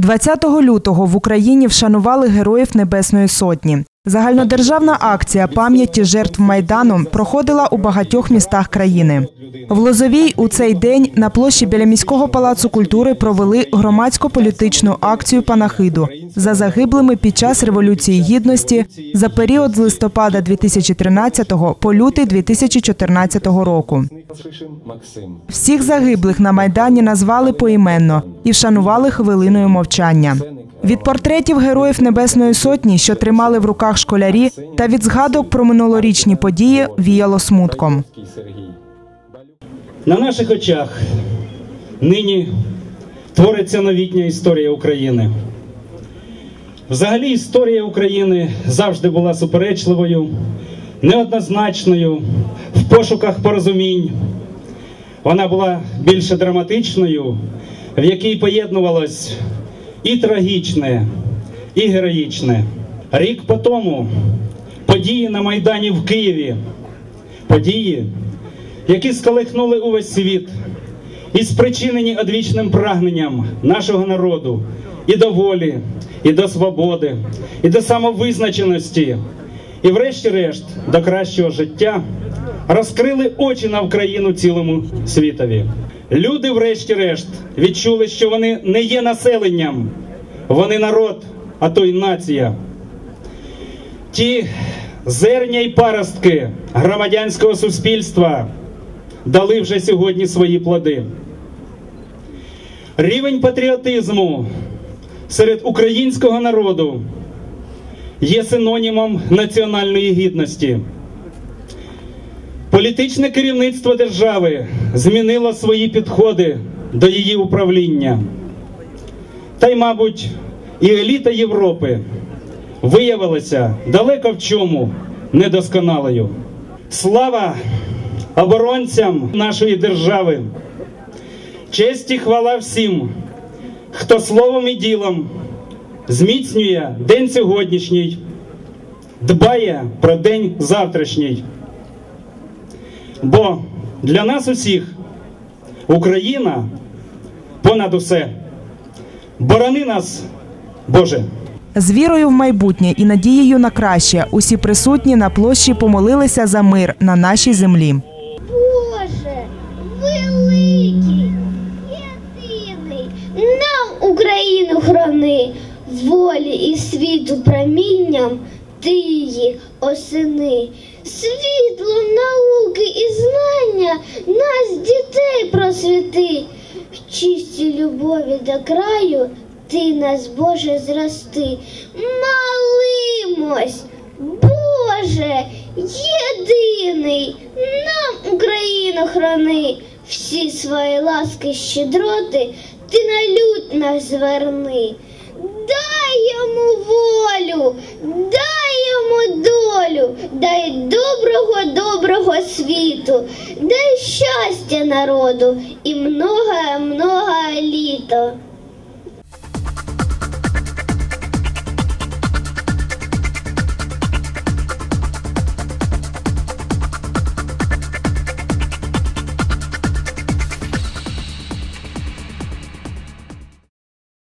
20 лютого в Україні вшанували героїв Небесної Сотні. Загальнодержавна акція пам'яті жертв майдану проходила у багатьох містах країни. В Лозовій у цей день на площі біля міського палацу культури провели громадсько-політичну акцію панахиду за загиблими під час революції гідності за період з листопада 2013 по лютий 2014 року. Всіх загиблих на майдані назвали поіменно і вшанували хвилиною мовчання. Від портретів героїв Небесної Сотні, що тримали в руках школярі, та від згадок про минулорічні події віяло смутком. На наших очах нині твориться новітня історія України. Взагалі, історія України завжди була суперечливою, неоднозначною, в пошуках порозумінь. Вона була більше драматичною, в якій поєднувалось і трагічне, і героїчне. Рік по тому події на Майдані в Києві, події, які сколихнули увесь світ і спричинені одвічним прагненням нашого народу і до волі, і до свободи, і до самовизначеності, і, врешті-решт, до кращого життя, розкрили очі на Україну цілому світові. Люди, врешті-решт, відчули, що вони не є населенням, вони народ, а то й нація. Ті зерня й паростки громадянського суспільства дали вже сьогодні свої плоди. Рівень патріотизму серед українського народу є синонімом національної гідності. Політичне керівництво держави змінило свої підходи до її управління. Та й, мабуть, і еліта Європи виявилася далеко в чому недосконалою. Слава оборонцям нашої держави, честь і хвала всім, хто словом і ділом зміцнює день сьогоднішній, дбає про день завтрашній. Бо для нас усіх Україна понад усе. Борони нас, Боже! З вірою в майбутнє і надією на краще усі присутні на площі помолилися за мир на нашій землі. Боже, великий, єдиний, нам Україну храни, волі і світу промінням ти її осени. Світлом науки і знання нас дітей просвіти. В чистій любові до краю ти нас, Боже, зрости. Молимось, Боже, єдиний, нам Україну храни, всі свої ласки щедроти, ти на люд нас зверни. Дай йому волю, дай йому долю, дай доброго, доброго світу, дай щастя народу і много, много літо.